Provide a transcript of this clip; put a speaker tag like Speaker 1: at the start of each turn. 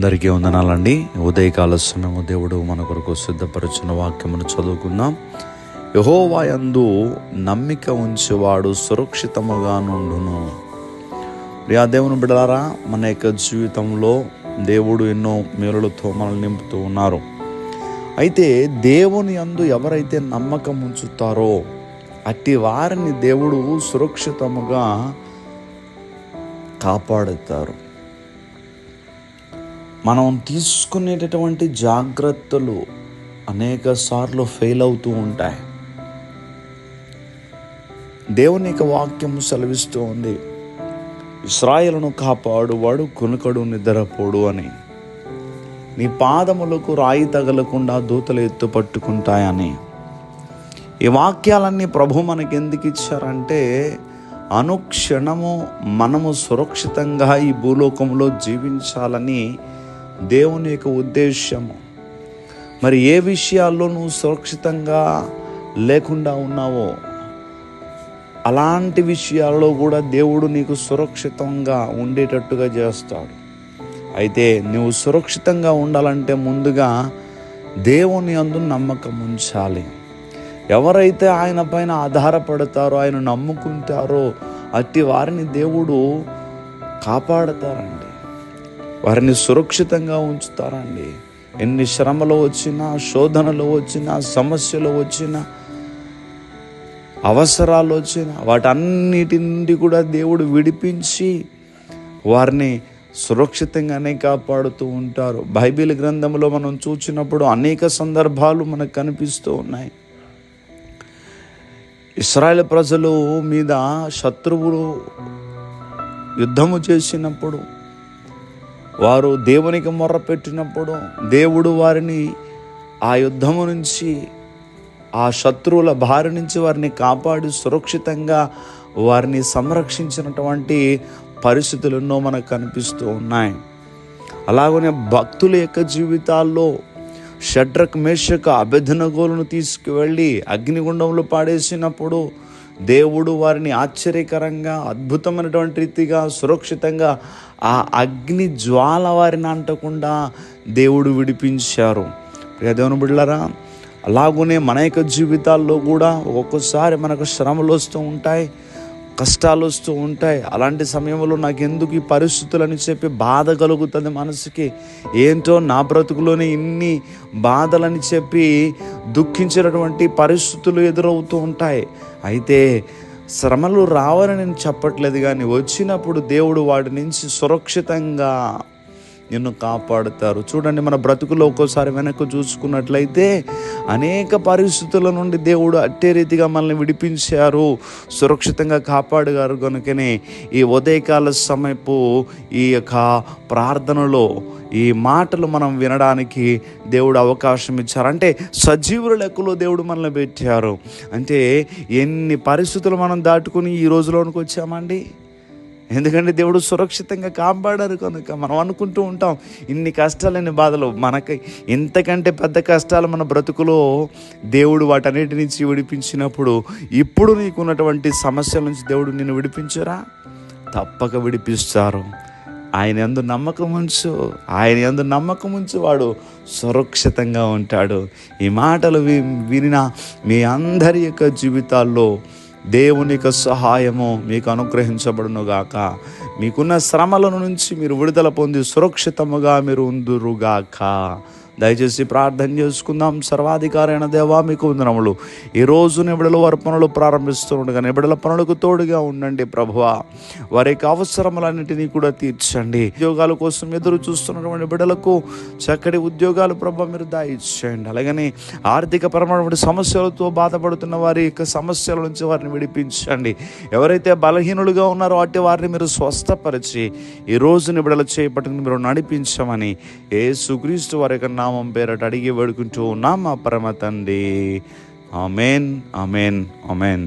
Speaker 1: అందరికీ వందనాలండి. ఉదయకాల సమయము దేవుడు మన కొరకు సిద్ధపరిచిన వాక్యమును చదువుకుందాం. యహోవాయందు నమ్మిక ఉంచేవాడు సురక్షితముగా నుండును. ప్రియా దేవుని బిడలారా మన యొక్క జీవితంలో దేవుడు ఎన్నో మేలులతో మనల్ని నింపుతూ ఉన్నారు. అయితే దేవుని యందు ఎవరైతే నమ్మకం ఉంచుతారో అట్టి వారిని దేవుడు సురక్షితముగా కాపాడుతారు. మనం తీసుకునేటటువంటి జాగ్రత్తలు అనేక సార్లు ఫెయిల్ అవుతూ ఉంటాయి. దేవుని యొక్క వాక్యం సెలవిస్తూ ఉంది ఇస్రాయలను కాపాడువాడు కొనుకడు నిద్రపోడు అని. నీ పాదములకు రాయి తగలకుండా దూతలు ఎత్తు పట్టుకుంటాయని ఈ వాక్యాలన్నీ ప్రభు మనకి ఎందుకు ఇచ్చారంటే అనుక్షణము మనము సురక్షితంగా ఈ భూలోకంలో జీవించాలని దేవుని యొక్క ఉద్దేశము మరి ఏ విషయాల్లో నువ్వు సురక్షితంగా లేకుండా ఉన్నావో అలాంటి విషయాల్లో కూడా దేవుడు నీకు సురక్షితంగా ఉండేటట్టుగా చేస్తాడు. అయితే నువ్వు సురక్షితంగా ఉండాలంటే ముందుగా దేవుని అందు నమ్మకం ఉంచాలి. ఎవరైతే ఆయన పైన ఆధారపడతారో ఆయన నమ్ముకుంటారో అట్టి వారిని దేవుడు కాపాడతారండి. వారిని సురక్షితంగా ఉంచుతారండి. ఎన్ని శ్రమలు వచ్చినా శోధనలు వచ్చినా సమస్యలు వచ్చినా అవసరాలు వచ్చినా వాటన్నిటి నుండి కూడా దేవుడు విడిపించి వారిని సురక్షితంగానే కాపాడుతూ ఉంటారు. బైబిల్ గ్రంథంలో మనం చూసినప్పుడు అనేక సందర్భాలు మనకు కనిపిస్తూ ఉన్నాయి. ఇస్రాయల్ ప్రజలు మీద శత్రువులు యుద్ధము చేసినప్పుడు వారు దేవునికి మొర్ర పెట్టినప్పుడు దేవుడు వారిని ఆ యుద్ధము నుంచి ఆ శత్రువుల బారి నుంచి వారిని కాపాడి సురక్షితంగా వారిని సంరక్షించినటువంటి పరిస్థితులు ఎన్నో మనకు కనిపిస్తూ ఉన్నాయి. అలాగనే భక్తుల యొక్క జీవితాల్లో షడ్రక్ మేషక అభ్యర్థనగోలను తీసుకువెళ్ళి అగ్నిగుండంలో పాడేసినప్పుడు దేవుడు వారిని ఆశ్చర్యకరంగా అద్భుతమైనటువంటి రీతిగా సురక్షితంగా ఆ అగ్ని జ్వాల వారిని అంటకుండా దేవుడు విడిపించారు. ప్రియదేవుని దేవుని బిడ్డలారా అలాగనే మన యొక్క జీవితాల్లో కూడా ఒక్కొక్కసారి మనకు శ్రమలు వస్తూ ఉంటాయి కష్టాలు వస్తూ ఉంటాయి. అలాంటి సమయంలో నాకు ఎందుకు ఈ పరిస్థితులు అని చెప్పి బాధ కలుగుతుంది మనసుకి? ఏంటో నా బ్రతుకులోనే ఇన్ని బాధలని చెప్పి దుఃఖించినటువంటి పరిస్థితులు ఎదురవుతూ ఉంటాయి. అయితే శ్రమలు రావాలని నేను చెప్పట్లేదు కానీ వచ్చినప్పుడు దేవుడు వాటి నుంచి సురక్షితంగా నిన్ను కాపాడుతారు. చూడండి మన బ్రతుకులో ఒక్కోసారి వెనక్కి చూసుకున్నట్లయితే అనేక పరిస్థితుల నుండి దేవుడు అట్టే రీతిగా మనల్ని విడిపించారు. సురక్షితంగా కాపాడుగారు కనుకనే ఈ ఉదయకాల సమయపు ఈ యొక్క ప్రార్థనలో ఈ మాటలు మనం వినడానికి దేవుడు అవకాశం ఇచ్చారు. అంటే సజీవుల లెక్కలో దేవుడు మనల్ని పెట్టారు. అంటే ఎన్ని పరిస్థితులు మనం దాటుకుని ఈ రోజులోనికి వచ్చామండి? ఎందుకంటే దేవుడు సురక్షితంగా కాపాడారు కనుక మనం అనుకుంటూ ఉంటాం ఇన్ని కష్టాలని బాధలు మనకి. ఇంతకంటే పెద్ద కష్టాలు మన బ్రతుకులో దేవుడు వాటన్నిటి నుంచి విడిపించినప్పుడు ఇప్పుడు నీకున్నటువంటి సమస్యల నుంచి దేవుడు నిన్ను విడిపించరా? తప్పక విడిపిస్తారు. ఆయన ఎందు నమ్మకం ఉంచు. ఆయన ఎందు నమ్మకం ఉంచు. వాడు సురక్షితంగా ఉంటాడు. ఈ మాటలు వి వినిన మీ అందరి యొక్క జీవితాల్లో దేవుని యొక్క సహాయము మీకు అనుగ్రహించబడును గాక. మీకున్న శ్రమల నుంచి మీరు విడుదల పొంది సురక్షితముగా మీరు ఉందురుగాక దయచేసి ప్రార్థన చేసుకుందాం. సర్వాధికారైన దేవా మీకు వందనములు. ఈ రోజు నిబిడల వారి పనులు ప్రారంభిస్తుండగా నిబిడల పనులకు తోడుగా ఉండండి ప్రభువా. వారి యొక్క అవసరములన్నింటినీ కూడా తీర్చండి. ఉద్యోగాల కోసం ఎదురు చూస్తున్నటువంటి బిడ్డలకు చక్కటి ఉద్యోగాలు ప్రభు మీరు దాయిచ్చేయండి. అలాగని ఆర్థిక పరమైనటువంటి సమస్యలతో బాధపడుతున్న వారి యొక్క సమస్యల నుంచి వారిని విడిపించండి. ఎవరైతే బలహీనులుగా ఉన్నారో వాటి వారిని మీరు స్వస్థపరిచి ఈ రోజు నిబిడల చేయబట్టిన మీరు నడిపించమని ఏ సుక్రీస్తు వారి యొక్క నామం పేరట అడిగి వేడుకుంటూ ఉన్నాం మా పరమ తండ్రి. Amen amen amen.